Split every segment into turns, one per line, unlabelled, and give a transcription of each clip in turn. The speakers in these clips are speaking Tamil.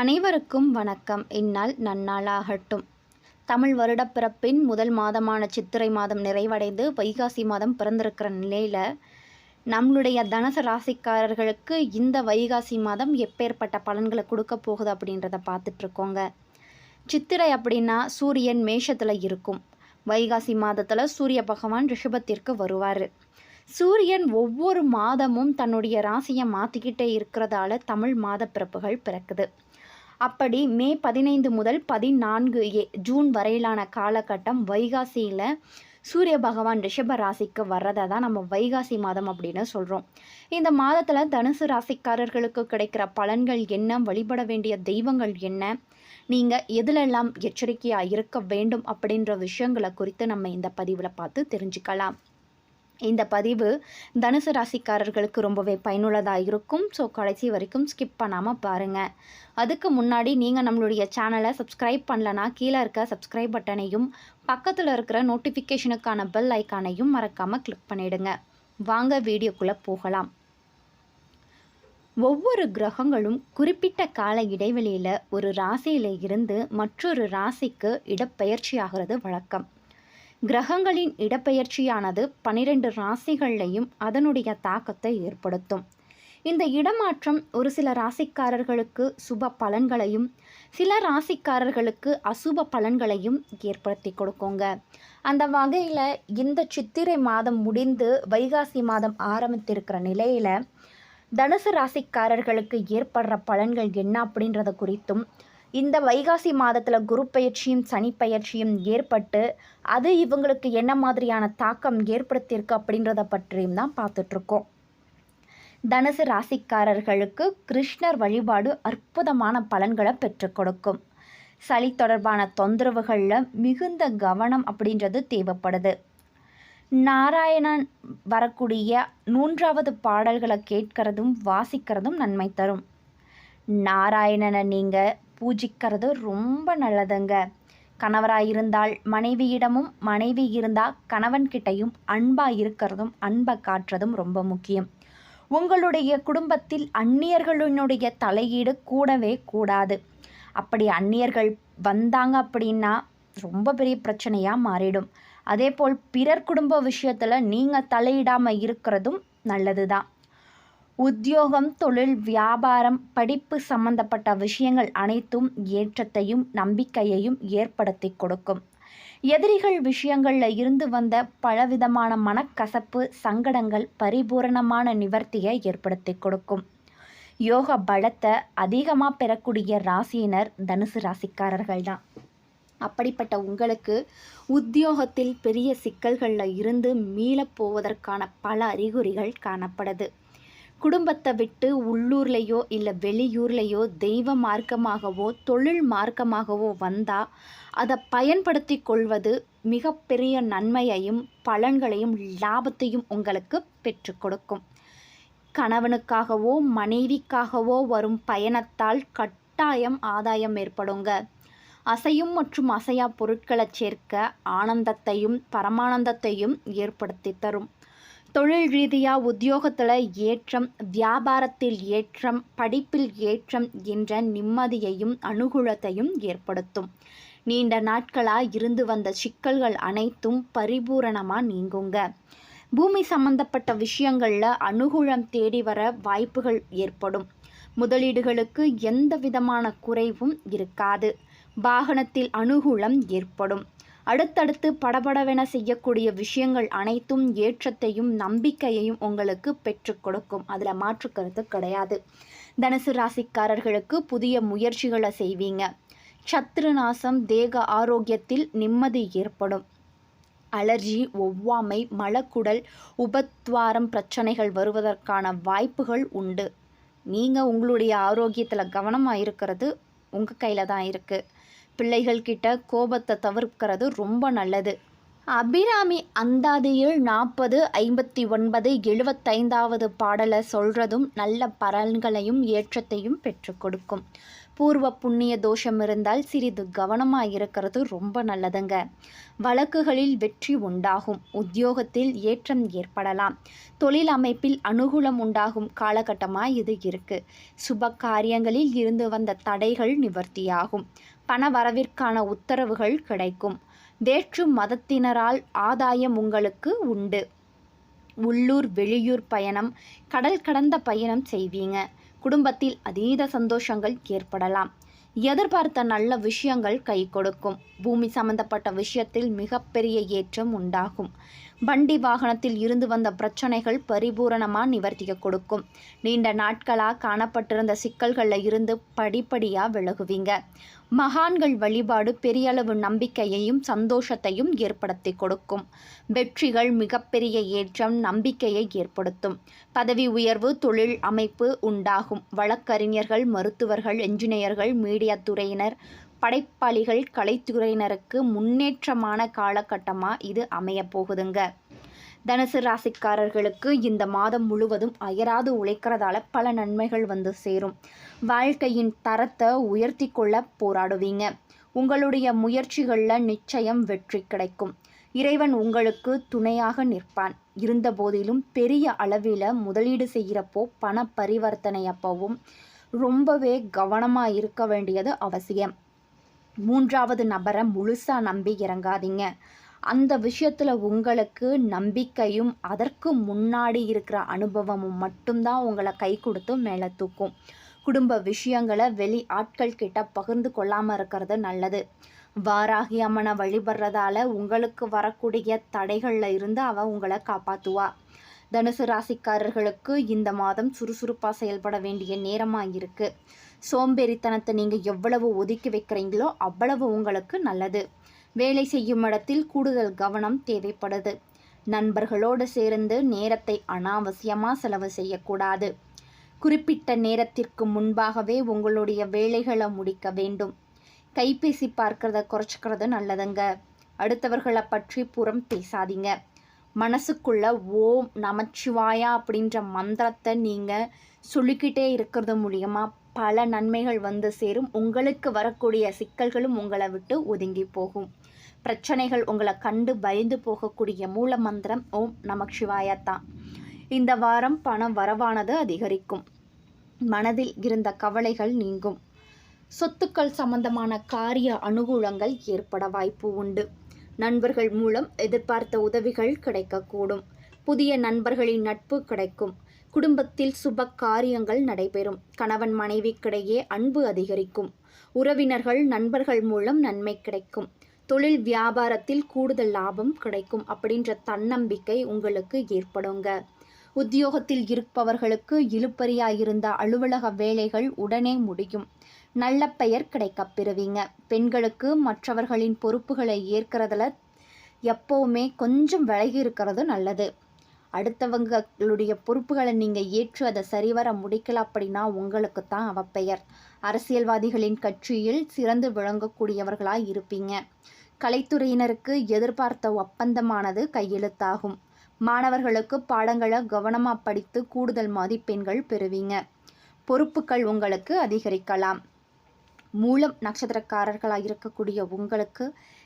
அனைவருக்கும் வணக்கம். இந்நாள் நன்னாளாகட்டும். தமிழ் வருடப்பிறப்பின் முதல் மாதமான சித்திரை மாதம் நிறைவடைந்து வைகாசி மாதம் பிறந்திருக்கிற நிலையில் நம்மளுடைய தனுசு ராசிக்காரர்களுக்கு இந்த வைகாசி மாதம் எப்பேற்பட்ட பலன்களை கொடுக்க போகுது அப்படின்றத பார்த்துட்ருக்கோங்க. சித்திரை அப்படின்னா சூரியன் மேஷத்தில் இருக்கும். வைகாசி மாதத்தில் சூரிய பகவான் ரிஷபத்திற்கு வருவார். சூரியன் ஒவ்வொரு மாதமும் தன்னுடைய ராசியை மாற்றிக்கிட்டே இருக்கிறதால தமிழ் மாத பிறப்புகள் பிறக்குது. அப்படி மே பதினைந்து முதல் பதினான்கு ஏ ஜூன் வரையிலான காலகட்டம் வைகாசியில் சூரிய பகவான் ரிஷப ராசிக்கு வர்றதை தான் நம்ம வைகாசி மாதம் அப்படின்னு சொல்கிறோம் இந்த மாதத்தில் தனுசு ராசிக்காரர்களுக்கு கிடைக்கிற பலன்கள் என்ன? வழிபட வேண்டிய தெய்வங்கள் என்ன? நீங்கள் எதிலெல்லாம் எச்சரிக்கையாக இருக்க வேண்டும் அப்படின்ற விஷயங்களை குறித்து நம்ம இந்த பதிவில் பார்த்து தெரிஞ்சுக்கலாம். இந்த பதிவு தனுசு ராசிக்காரர்களுக்கு ரொம்பவே பயனுள்ளதாக இருக்கும். ஸோ கடைசி வரைக்கும் ஸ்கிப் பண்ணாமல் பாருங்கள் அதுக்கு முன்னாடி நீங்கள் நம்மளுடைய சேனலை சப்ஸ்கிரைப் பண்ணலனா கீழே இருக்க சப்ஸ்கிரைப் பட்டனையும் பக்கத்தில் இருக்கிற நோட்டிஃபிகேஷனுக்கான பெல் ஐக்கானையும் மறக்காமல் கிளிக் பண்ணிவிடுங்க வாங்க வீடியோக்குள்ளே போகலாம். ஒவ்வொரு கிரகங்களும் குறிப்பிட்ட கால இடைவெளியில் ஒரு ராசியில் இருந்து மற்றொரு ராசிக்கு இடப்பெயர்ச்சி ஆகிறது வழக்கம். கிரகங்களின் இடப்பெயர்ச்சியானது பனிரெண்டு ராசிகள்லையும் அதனுடைய தாக்கத்தை ஏற்படுத்தும். இந்த இடமாற்றம் ஒரு சில ராசிக்காரர்களுக்கு சுப பலன்களையும் சில ராசிக்காரர்களுக்கு அசுப பலன்களையும் ஏற்படுத்தி கொடுக்குங்க. அந்த வகையில் இந்த சித்திரை மாதம் முடிந்து வைகாசி மாதம் ஆரம்பித்திருக்கிற நிலையில் தனுசு ராசிக்காரர்களுக்கு ஏற்படுற பலன்கள் என்ன அப்படின்றத குறித்தும் இந்த வைகாசி மாதத்தில் குரு பயிற்சியும் சனி பயிற்சியும் ஏற்பட்டு அது இவங்களுக்கு என்ன மாதிரியான தாக்கம் ஏற்படுத்தியிருக்கு அப்படின்றத பற்றியும் தான் பார்த்துட்ருக்கோம். தனுசு ராசிக்காரர்களுக்கு கிருஷ்ணர் வழிபாடு அற்புதமான பலன்களை பெற்றுக் கொடுக்கும். சளி தொடர்பான தொந்தரவுகளில் மிகுந்த கவனம் அப்படின்றது தேவைப்படுது. நாராயணன் வரக்கூடிய மூன்றாவது பாடல்களை கேட்கறதும் வாசிக்கிறதும் நன்மை தரும். நாராயணனை நீங்கள் பூஜிக்கிறது ரொம்ப நல்லதுங்க. கணவராக இருந்தால் மனைவியிடமும் மனைவி இருந்தால் கணவன்கிட்டையும் அன்பாக இருக்கிறதும் அன்பை காட்டுறதும் ரொம்ப முக்கியம். உங்களுடைய குடும்பத்தில் அந்நியர்களினுடைய தலையீடு கூடவே கூடாது. அப்படி அந்நியர்கள் வந்தாங்க அப்படின்னா ரொம்ப பெரிய பிரச்சனையாக மாறிடும். அதே போல் பிறர் குடும்ப விஷயத்தில் நீங்கள் தலையிடாமல் இருக்கிறதும் நல்லது தான் உத்தியோகம் தொழில் வியாபாரம் படிப்பு சம்பந்தப்பட்ட விஷயங்கள் அனைத்தும் ஏற்றத்தையும் நம்பிக்கையையும் ஏற்படுத்தி கொடுக்கும். எதிரிகள் விஷயங்களில் இருந்து வந்த பலவிதமான மனக்கசப்பு சங்கடங்கள் பரிபூரணமான நிவர்த்தியை ஏற்படுத்தி கொடுக்கும். யோக பலத்தை அதிகமாக பெறக்கூடிய ராசியினர் தனுசு ராசிக்காரர்கள் தான். அப்படிப்பட்ட உங்களுக்கு உத்தியோகத்தில் பெரிய சிக்கல்களில் இருந்து மீளப்போவதற்கான பல அறிகுறிகள் காணப்படுது. குடும்பத்தை விட்டு உள்ளூர்லேயோ இல்லை வெளியூர்லேயோ தெய்வ மார்க்கமாகவோ தொழில் மார்க்கமாகவோ வந்தால் அதை பயன்படுத்தி கொள்வது மிகப்பெரிய நன்மையையும் பலன்களையும் லாபத்தையும் உங்களுக்கு பெற்று கொடுக்கும். கணவனுக்காகவோ மனைவிக்காகவோ வரும் பயணத்தால் கட்டாயம் ஆதாயம் ஏற்படுங்க. அசையும் மற்றும் அசையா பொருட்களை சேர்க்க ஆனந்தத்தையும் பரமானந்தத்தையும் ஏற்படுத்தி தரும். தொழில் ரீதியாக உத்தியோகத்தில் ஏற்றம் வியாபாரத்தில் ஏற்றம் படிப்பில் ஏற்றம் என்ற நிம்மதியையும் அனுகூலத்தையும் ஏற்படுத்தும். நீண்ட நாட்களாக இருந்து வந்த சிக்கல்கள் அனைத்தும் பரிபூரணமாக நீங்குங்க. பூமி சம்பந்தப்பட்ட விஷயங்களில் அனுகூலம் தேடி வர வாய்ப்புகள் ஏற்படும். முதலீடுகளுக்கு எந்த விதமான குறைவும் இருக்காது. வாகனத்தில் அனுகூலம் ஏற்படும். அடுத்தடுத்து படபடவென செய்யக்கூடிய விஷயங்கள் அனைத்தும் ஏற்றத்தையும் நம்பிக்கையையும் உங்களுக்கு பெற்று கொடுக்கும். அதில் மாற்று கருத்து கிடையாது. தனுசு ராசிக்காரர்களுக்கு புதிய முயற்சிகளை செய்வீங்க. சத்ருநாசம் தேக ஆரோக்கியத்தில் நிம்மதி ஏற்படும். அலர்ஜி ஒவ்வாமை மலக்குடல் உபத்வாரம் பிரச்சனைகள் வருவதற்கான வாய்ப்புகள் உண்டு. நீங்கள் உங்களுடைய ஆரோக்கியத்தில் கவனமாக இருக்கிறது உங்கள் கையில் தான் இருக்குது பிள்ளைகள் கிட்ட கோபத்தை தவிர்க்கிறது ரொம்ப நல்லது. அபிராமி அந்தாதியில் நாற்பது ஐம்பத்தி ஒன்பது எழுபத்தைந்தாவது பாடலை சொல்கிறதும் நல்ல பலன்களையும் ஏற்றத்தையும் பெற்றுக் கொடுக்கும். பூர்வ புண்ணிய தோஷம் இருந்தால் சிறிது கவனமாக இருக்கிறது ரொம்ப நல்லதுங்க. வழக்குகளில் வெற்றி உண்டாகும் உத்தியோகத்தில் ஏற்றம் ஏற்படலாம். தொழில் அமைப்பில் அனுகூலம் உண்டாகும் காலகட்டமாக இது இருக்கு. சுப காரியங்களில் இருந்து வந்த தடைகள் நிவர்த்தியாகும். பண வரவிற்கான உத்தரவுகள் கிடைக்கும். வேற்று மதத்தினரால் ஆதாயம் உங்களுக்கு உண்டு. உள்ளூர் வெளியூர் பயணம் கடல் கடந்த பயணம் செய்வீங்க. குடும்பத்தில் அதீத சந்தோஷங்கள் ஏற்படலாம். எதிர்பார்த்த நல்ல விஷயங்கள் கை கொடுக்கும். பூமி சம்பந்தப்பட்ட விஷயத்தில் மிகப்பெரிய ஏற்றம் உண்டாகும். வண்டி வாகனத்தில் இருந்து வந்த பிரச்சனைகள் பரிபூரணமாக நிவர்த்திக்க கொடுக்கும். நீண்ட நாட்களாக காணப்பட்டிருந்த சிக்கல்களில் இருந்து படிப்படியாக விலகுவீங்க. மகான்கள் வழிபாடு பெரியளவு நம்பிக்கையையும் சந்தோஷத்தையும் ஏற்படுத்தி கொடுக்கும். வெற்றிகள் மிகப்பெரிய ஏற்றம் நம்பிக்கையை ஏற்படுத்தும். பதவி உயர்வு தொழில் அமைப்பு உண்டாகும். வழக்கறிஞர்கள் மருத்துவர்கள் என்ஜினியர்கள் மீடியா துறையினர் படைப்பாளிகள் கலைத்துறையினருக்கு முன்னேற்றமான காலகட்டமாக இது அமைய போகுதுங்க. தனுசு ராசிக்காரர்களுக்கு இந்த மாதம் முழுவதும் அயராது உழைக்கிறதால பல நன்மைகள் வந்து சேரும். வாழ்க்கையின் தரத்தை உயர்த்தி கொள்ள போராடுவீங்க. உங்களுடைய முயற்சிகளில் நிச்சயம் வெற்றி கிடைக்கும். இறைவன் உங்களுக்கு துணையாக நிற்பான். இருந்த போதிலும் பெரிய அளவில் முதலீடு செய்கிறப்போ பண பரிவர்த்தனை அப்பவும் ரொம்பவே கவனமாக இருக்க வேண்டியது அவசியம். மூன்றாவது நபரை முழுசாக நம்பி இறங்காதீங்க. அந்த விஷயத்தில் உங்களுக்கு நம்பிக்கையும் அதற்கு முன்னாடி இருக்கிற அனுபவமும் மட்டும்தான் உங்களை கை கொடுத்து மேலே தூக்கும். குடும்ப விஷயங்களை வெளி ஆட்கள் கிட்ட பகிர்ந்து கொள்ளாமல் இருக்கிறது நல்லது. வாராகி அம்மனை வழிபடுறதால உங்களுக்கு வரக்கூடிய தடைகளில் இருந்து அவள் உங்களை காப்பாற்றுவா தனுசு ராசிக்காரர்களுக்கு இந்த மாதம் சுறுசுறுப்பாக செயல்பட வேண்டிய நேரமாக இருக்குது சோம்பேறித்தனத்தை நீங்கள் எவ்வளவு ஒதுக்கி வைக்கிறீங்களோ அவ்வளவு உங்களுக்கு நல்லது. வேலை செய்யும் இடத்தில் கூடுதல் கவனம் தேவைப்படுது. நண்பர்களோடு சேர்ந்து நேரத்தை அனாவசியமாக செலவு செய்யக்கூடாது. குறிப்பிட்ட நேரத்திற்கு முன்பாகவே உங்களுடைய வேலைகளை முடிக்க வேண்டும். கைபேசி பார்க்கறத குறைச்சிக்கிறது நல்லதுங்க. அடுத்தவர்களை பற்றி புறம் பேசாதீங்க. மனசுக்குள்ள ஓம் நமச்சிவாயா அப்படின்ற மந்திரத்தை நீங்கள் சொல்லிக்கிட்டே இருக்கிறது மூலியமாக பல நன்மைகள் வந்து சேரும். உங்களுக்கு வரக்கூடிய சிக்கல்களும் உங்களை விட்டு ஒதுங்கி போகும். பிரச்சனைகள் உங்களை கண்டு பயந்து போகக்கூடிய மூல மந்திரம் ஓம் நமக் சிவாயா தான். இந்த வாரம் பணம் வரவானது அதிகரிக்கும். மனதில் இருந்த கவலைகள் நீங்கும். சொத்துக்கள் சம்பந்தமான காரிய அனுகூலங்கள் ஏற்பட வாய்ப்பு உண்டு. நண்பர்கள் மூலம் எதிர்பார்த்த உதவிகள் கிடைக்கக்கூடும். புதிய நண்பர்களின் நட்பு கிடைக்கும். குடும்பத்தில் சுப காரியங்கள் நடைபெறும். கணவன் மனைவிக்கிடையே அன்பு அதிகரிக்கும். உறவினர்கள் நண்பர்கள் மூலம் நன்மை கிடைக்கும். தொழில் வியாபாரத்தில் கூடுதல் லாபம் கிடைக்கும் அப்படின்ற தன்னம்பிக்கை உங்களுக்கு ஏற்படுங்க. உத்தியோகத்தில் இருப்பவர்களுக்கு இழுப்பறியாயிருந்த அலுவலக வேலைகள் உடனே முடியும். நல்ல பெயர் கிடைக்க பெறுவீங்க. பெண்களுக்கு மற்றவர்களின் பொறுப்புகளை ஏற்கிறதுல எப்போவுமே கொஞ்சம் விலகி இருக்கிறது நல்லது. அடுத்தவங்களுடைய பொறுப்புகளை நீங்கள் ஏற்று அதை சரிவர முடிக்கல அப்படின்னா உங்களுக்கு தான் அவ பெயர். அரசியல்வாதிகளின் கட்சியில் சிறந்து விளங்கக்கூடியவர்களாக இருப்பீங்க. கலைத்துறையினருக்கு எதிர்பார்த்த ஒப்பந்தமானது கையெழுத்தாகும். மாணவர்களுக்கு பாடங்களை கவனமாக படித்து கூடுதல் மதிப்பெண்கள் பெறுவீங்க. பொறுப்புகள் உங்களுக்கு அதிகரிக்கலாம். மூலம் நட்சத்திரக்காரர்களாக இருக்கக்கூடிய உங்களுக்கு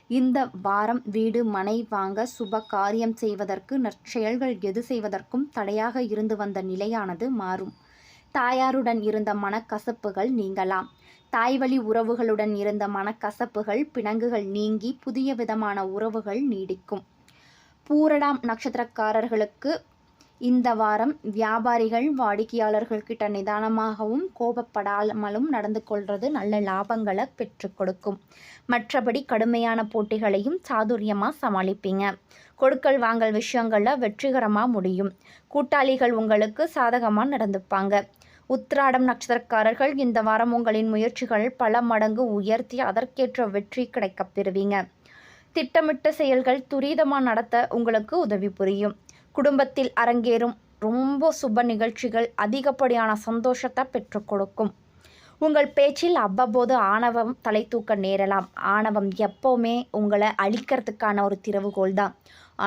இந்த வாரம் வீடு மனை வாங்க சுப காரியம் செய்வதற்கு நற்செயல்கள் எது செய்வதற்கும் தடையாக இருந்து வந்த நிலையானது மாறும். தாயாருடன் இருந்த மனக்கசப்புகள் நீங்கலாம். தாய்வழி உறவுகளுடன் இருந்த மனக்கசப்புகள் பிணங்குகள் நீங்கி புதிய விதமான உறவுகள் நீடிக்கும். பூரடாம் நட்சத்திரக்காரர்களுக்கு இந்த வாரம் வியாபாரிகள் வாடிக்கையாளர்கள்கிட்ட நிதானமாகவும் கோபப்படாமலும் நடந்து கொள்வது நல்ல லாபங்களை பெற்று கொடுக்கும். மற்றபடி கடுமையான போட்டிகளையும் சாதுரியமாக சமாளிப்பீங்க. கொடுக்கல் வாங்கல் விஷயங்களில் வெற்றிகரமாக முடியும். கூட்டாளிகள் உங்களுக்கு சாதகமாக நடந்துப்பாங்க. உத்திராடம் நட்சத்திரக்காரர்கள் இந்த வாரம் உங்களின் முயற்சிகள் பல மடங்கு உயர்த்தி அதற்கேற்ற வெற்றி கிடைக்கப் பெறுவீங்க. திட்டமிட்ட செயல்கள் துரிதமாக நடத்த உங்களுக்கு உதவி புரியும். குடும்பத்தில் அரங்கேறும் ரொம்ப சுப நிகழ்ச்சிகள் அதிகப்படியான சந்தோஷத்தை பெற்றுக் கொடுக்கும். உங்கள் பேச்சில் அவ்வப்போது ஆணவம் தலை தூக்க நேரலாம். ஆணவம் எப்போவுமே உங்களை அழிக்கிறதுக்கான ஒரு திறவுகோல் தான்.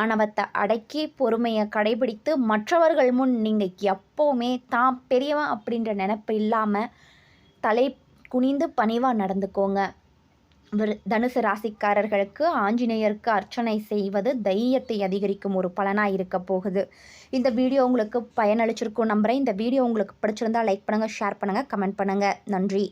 ஆணவத்தை அடக்கி பொறுமையை கடைபிடித்து மற்றவர்கள் முன் நீங்கள் எப்போவுமே தான் பெரியவன் அப்படின்ற நினப்பு இல்லாமல் தலை குனிந்து பணிவாக நடந்துக்கோங்க. தனுசு ராசிக்காரர்களுக்கு ஆஞ்சநேயருக்கு அர்ச்சனை செய்வது தைரியத்தை அதிகரிக்கும் ஒரு பலனாக இருக்க போகுது. இந்த வீடியோ உங்களுக்கு பயனளிச்சிருக்கும் நம்புகிறேன் இந்த வீடியோ உங்களுக்கு பிடிச்சிருந்தா லைக் பண்ணுங்கள் ஷேர் பண்ணுங்கள் கமெண்ட் பண்ணுங்கள் நன்றி.